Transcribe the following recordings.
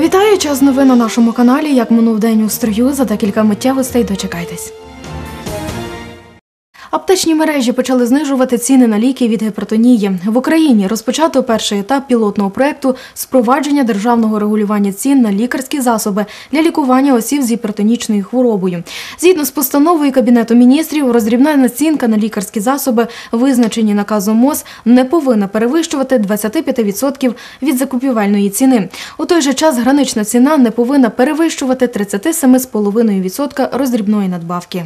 Вітаю час новин на нашому каналі. Як минув день у строю, за декілька миттєвостей дочекайтесь. Аптечні мережі почали знижувати ціни на ліки від гіпертонії. В Україні розпочато перший етап пілотного проекту спровадження державного регулювання цін на лікарські засоби для лікування осіб з гіпертонічною хворобою. Згідно з постановою Кабінету міністрів, роздрібна націнка на лікарські засоби, визначені наказом МОЗ, не повинна перевищувати 25% від закупівельної ціни. У той же час гранична ціна не повинна перевищувати 37,5% роздрібної надбавки.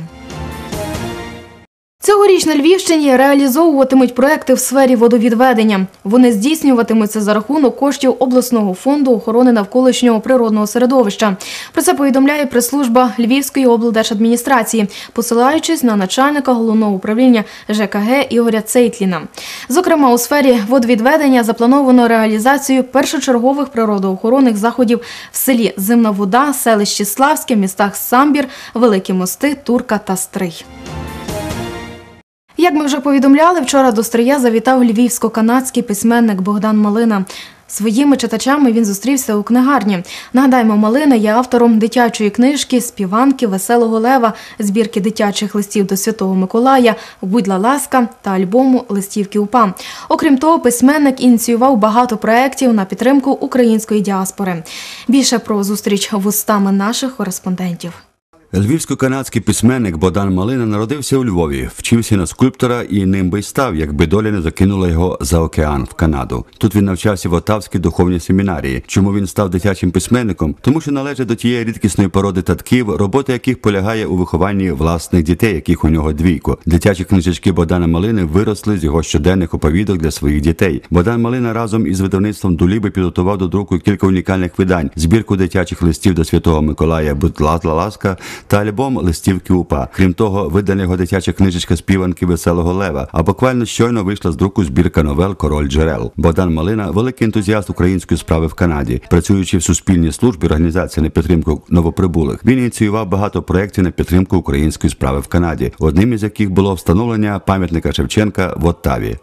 Цьогоріч на Львівщині реалізовуватимуть проекти в сфері водовідведення. Вони здійснюватимуться за рахунок коштів обласного фонду охорони навколишнього природного середовища. Про це повідомляє прес-служба Львівської облдержадміністрації, посилаючись на начальника головного управління ЖКГ Ігоря Цейтліна. Зокрема, у сфері водовідведення заплановано реалізацію першочергових природоохоронних заходів в селі Зимна Вода, селищі Славське, містах Самбір, Великі Мости, Турка та Стрий. Як ми вже повідомляли, вчора до Стрия завітав львівсько-канадський письменник Богдан Малина. Своїми читачами він зустрівся у книгарні. Нагадаємо, Малина є автором дитячої книжки Співанки Веселого Лева, збірки дитячих листів до Святого Миколая, Будь-ла ласка та альбому Листівки УПА. Окрім того, письменник ініціював багато проєктів на підтримку української діаспори. Більше про зустріч вустами наших кореспондентів. Львівсько-канадський письменник Богдан Малина народився у Львові, вчився на скульптора і ним би й став, якби доля не закинула його за океан в Канаду. Тут він навчався в Отавській духовній семінарії. Чому він став дитячим письменником? Тому що належить до тієї рідкісної породи татків, робота яких полягає у вихованні власних дітей, яких у нього двійко. Дитячі книжечки Богдана Малини виросли з його щоденних оповідок для своїх дітей. Богдан Малина разом із видавництвом Дуліби підготував до друку кілька унікальних видань: збірку дитячих листів до Святого Миколая Будь ласка та альбом Листівки УПА. Крім того, видана його дитяча книжечка співанки Веселого Лева. А буквально щойно вийшла з друку збірка новел Король джерел. Богдан Малина великий ентузіаст української справи в Канаді, працюючи в суспільній службі організації на підтримку новоприбулих. Він ініціював багато проєктів на підтримку української справи в Канаді. Одним із яких було встановлення пам'ятника Шевченка в Оттаві.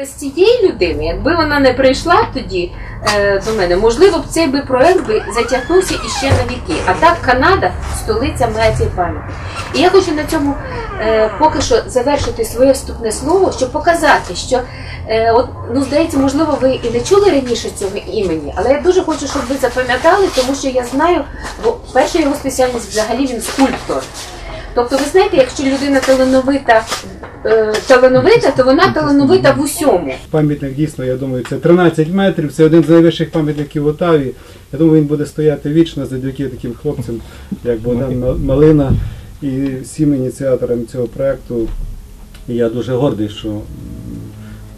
Без цієї людини, якби вона не прийшла тоді е, до мене, можливо б цей би проект би затягнувся іще на віки. А так Канада столиця нації пам'яті. І я хочу на цьому е, поки що завершити своє вступне слово, щоб показати, що е, от, ну здається, можливо, ви і не чули раніше цього імені, але я дуже хочу, щоб ви запам'ятали, тому що я знаю, бо перша його спеціальність взагалі він скульптор. Тобто, ви знаєте, якщо людина талановита, е, талановита, то вона талановита в усьому. Пам'ятник дійсно, я думаю, це 13 метрів. Це один з найвищих пам'ятників в Отаві. Я думаю, він буде стояти вічно завдяки таким хлопцям, як Богдан Малина і всім ініціаторам цього проєкту. Я дуже гордий, що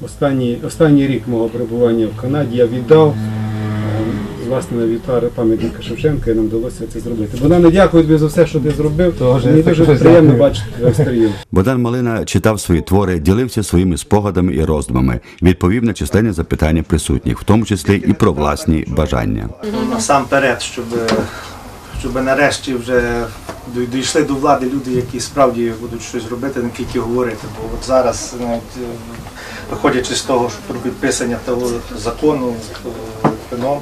останній, останній рік мого перебування в Канаді я віддав власне на вівтар пам'ятника Шевченка, і нам вдалося це зробити. Богдане, дякую тобі за все, що ти зробив. Мені дуже приємно бачити в стрію. Богдан Малина читав свої твори, ділився своїми спогадами і роздумами, відповів на численні запитання присутніх, в тому числі і про власні бажання. насамперед, щоб, щоб нарешті вже дійшли до влади люди, які справді будуть щось робити, не тільки говорити. Бо от зараз, навіть, е, виходячи з того, що про підписання того закону ПНО,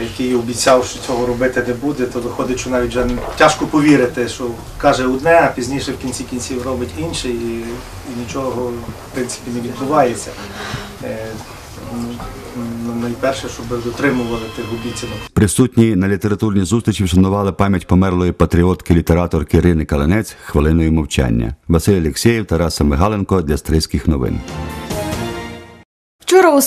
який обіцяв, що цього робити не буде, то виходить, що навіть вже тяжко повірити, що каже одне, а пізніше в кінці кінців робить інше, і, і нічого в принципі не відбувається. Е, Найперше, щоб дотримували тих обіцянок. Присутні на літературній зустрічі вшанували пам'ять померлої патріотки літераторки Ірини Калинець хвилиною мовчання. Василь Олексєєв, Тараса Мигаленко для Стрийських новин. Вчора у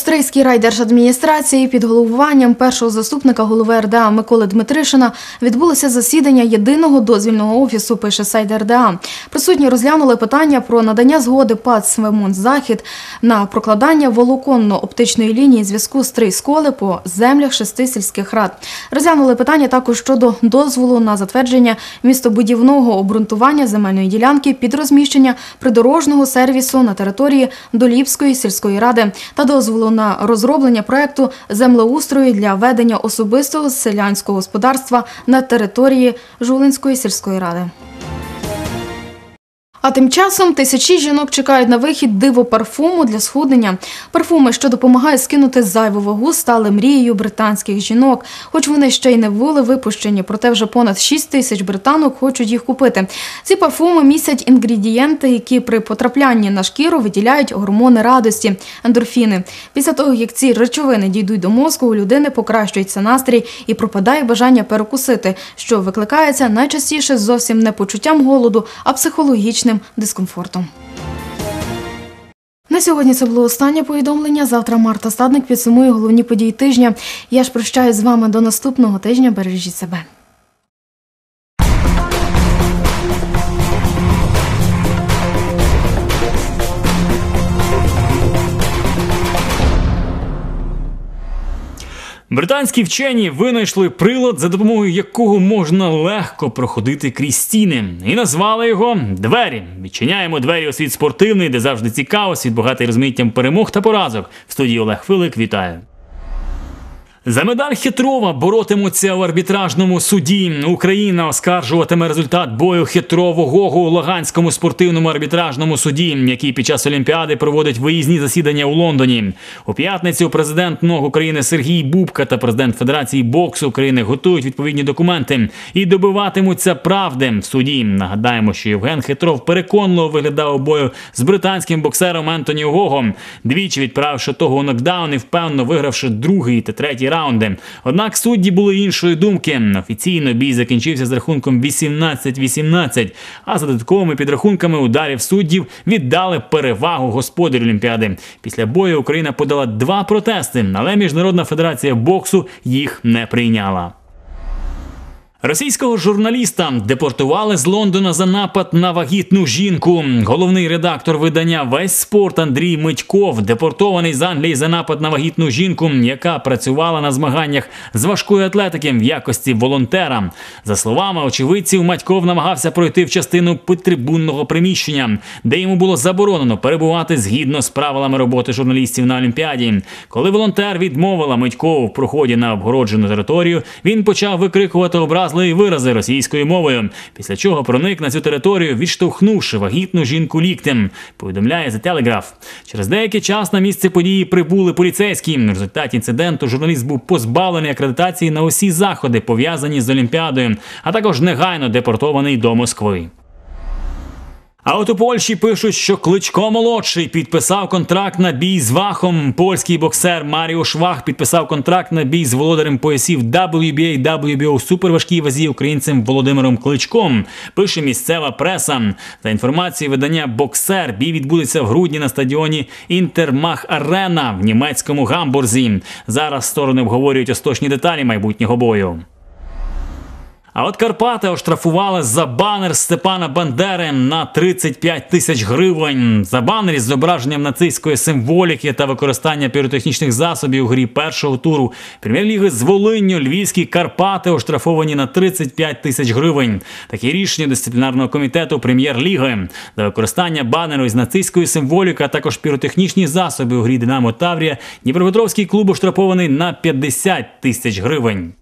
райдержадміністрації під головуванням першого заступника голови РДА Миколи Дмитришина відбулося засідання єдиного дозвільного офісу, пише сайт РДА. Присутні розглянули питання про надання згоди ПАЦ «Свемонт Захід на прокладання волоконно-оптичної лінії зв'язку Стрийсколи по землях шести сільських рад. Розглянули питання також щодо дозволу на затвердження містобудівного обґрунтування земельної ділянки під розміщення придорожного сервісу на території Доліпської сільської ради та дозволу на розроблення проекту землеустрою для ведення особистого селянського господарства на території Жулинської сільської ради. А тим часом тисячі жінок чекають на вихід диво парфуму для схуднення. Парфуми, що допомагають скинути зайву вагу, стали мрією британських жінок. Хоч вони ще й не були випущені, проте вже понад 6 тисяч британок хочуть їх купити. Ці парфуми містять інгредієнти, які при потраплянні на шкіру виділяють гормони радості, ендорфіни. Після того, як ці речовини дійдуть до мозку, у людини покращується настрій і пропадає бажання перекусити, що викликається найчастіше зовсім не почуттям голоду, а психологічним дискомфортом. На сьогодні це було останнє повідомлення. Завтра Марта Стадник підсумує головні події тижня. Я ж прощаюсь з вами до наступного тижня. Бережіть себе. Британські вчені винайшли прилад, за допомогою якого можна легко проходити крізь стіни, і назвали його двері. Відчиняємо двері у світ спортивний, де завжди цікаво, світ багатий розміттям перемог та поразок. В студії Олег Филик вітаю. За медаль Хитрова боротимуться в арбітражному суді. Україна оскаржуватиме результат бою хитрового у Луганському спортивному арбітражному суді, який під час Олімпіади проводить виїзні засідання у Лондоні. У п'ятницю президент НОГ України Сергій Бубка та президент Федерації боксу України готують відповідні документи і добиватимуться правди в суді. Нагадаємо, що Євген Хитров переконливо виглядав у бою з британським боксером Ентоні Гого, двічі відправивши того у нокдаун і впевнено вигравши другий та третій раунди. Однак судді були іншої думки. Офіційно бій закінчився з рахунком 18-18, а за додатковими підрахунками ударів суддів віддали перевагу господарю Олімпіади. Після бою Україна подала два протести, але Міжнародна федерація боксу їх не прийняла. Російського журналіста депортували з Лондона за напад на вагітну жінку. Головний редактор видання Весь спорт Андрій Митьков депортований з Англії за напад на вагітну жінку, яка працювала на змаганнях з важкої атлетики в якості волонтера. За словами очевидців, Матьков намагався пройти в частину підтрибунного приміщення, де йому було заборонено перебувати згідно з правилами роботи журналістів на Олімпіаді. Коли волонтер відмовила Митькову в проході на обгороджену територію, він почав викрикувати образливі вирази російською мовою, після чого проник на цю територію, відштовхнувши вагітну жінку ліктем. Повідомляє The Telegraph. Через деякий час на місце події прибули поліцейські. В результаті інциденту журналіст був позбавлений акредитації на усі заходи, пов'язані з Олімпіадою, а також негайно депортований до Москви. А от у Польщі пишуть, що Кличко молодший підписав контракт на бій з Вахом. Польський боксер Маріуш Вах підписав контракт на бій з володарем поясів WBA WBO суперважкій вазі українцем Володимиром Кличком. Пише місцева преса. За інформацією видання Боксер, бій відбудеться в грудні на стадіоні Інтермах Арена в німецькому гамбурзі. Зараз сторони обговорюють остаточні деталі майбутнього бою. А от Карпати оштрафували за банер Степана Бандери на 35 тисяч гривень. За банер із зображенням нацистської символіки та використання піротехнічних засобів у грі першого туру прем'єр-ліги з Волинню львівські Карпати оштрафовані на 35 тисяч гривень. Таке рішення дисциплінарного комітету прем'єр-ліги за використання банеру із нацистською символікою, а також піротехнічні засоби у грі Динамо Таврія. Дніпропетровський клуб оштрафований на 50 тисяч гривень.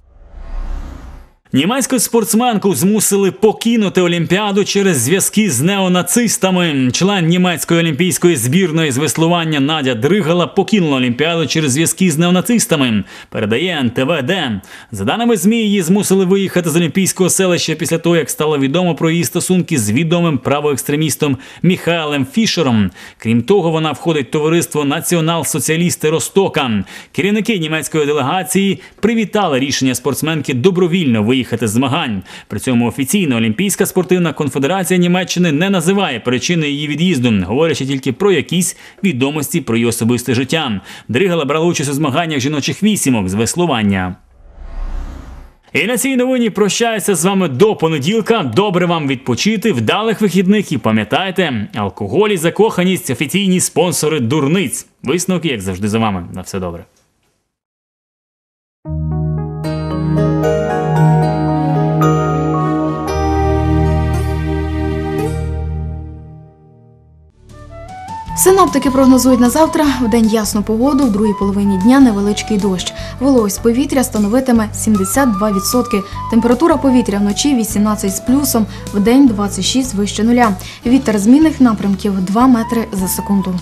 Німецьку спортсменку змусили покинути Олімпіаду через зв'язки з неонацистами. Член німецької олімпійської збірної з веслування Надя Дригала покинула Олімпіаду через зв'язки з неонацистами. Передає НТВД. За даними ЗМІ, її змусили виїхати з олімпійського селища після того, як стало відомо про її стосунки з відомим правоекстремістом Міхаелем Фішером. Крім того, вона входить в товариство Націонал-соціалісти Ростока. Керівники німецької делегації привітали рішення спортсменки добровільно виїхати з змагань. При цьому офіційно Олімпійська спортивна конфедерація Німеччини не називає причини її від'їзду, говорячи тільки про якісь відомості про її особисте життя. Дригала брала участь у змаганнях жіночих вісімок з веслування. І на цій новині прощаюся з вами до понеділка. Добре вам відпочити, вдалих вихідних і пам'ятайте, алкоголь і закоханість офіційні спонсори дурниць. Висновки, як завжди, за вами. На все добре. Синоптики прогнозують на завтра в день ясну погоду, в другій половині дня невеличкий дощ. Вологість повітря становитиме 72%. Температура повітря вночі 18 з плюсом, в день 26 вище нуля. Вітер змінних напрямків 2 метри за секунду.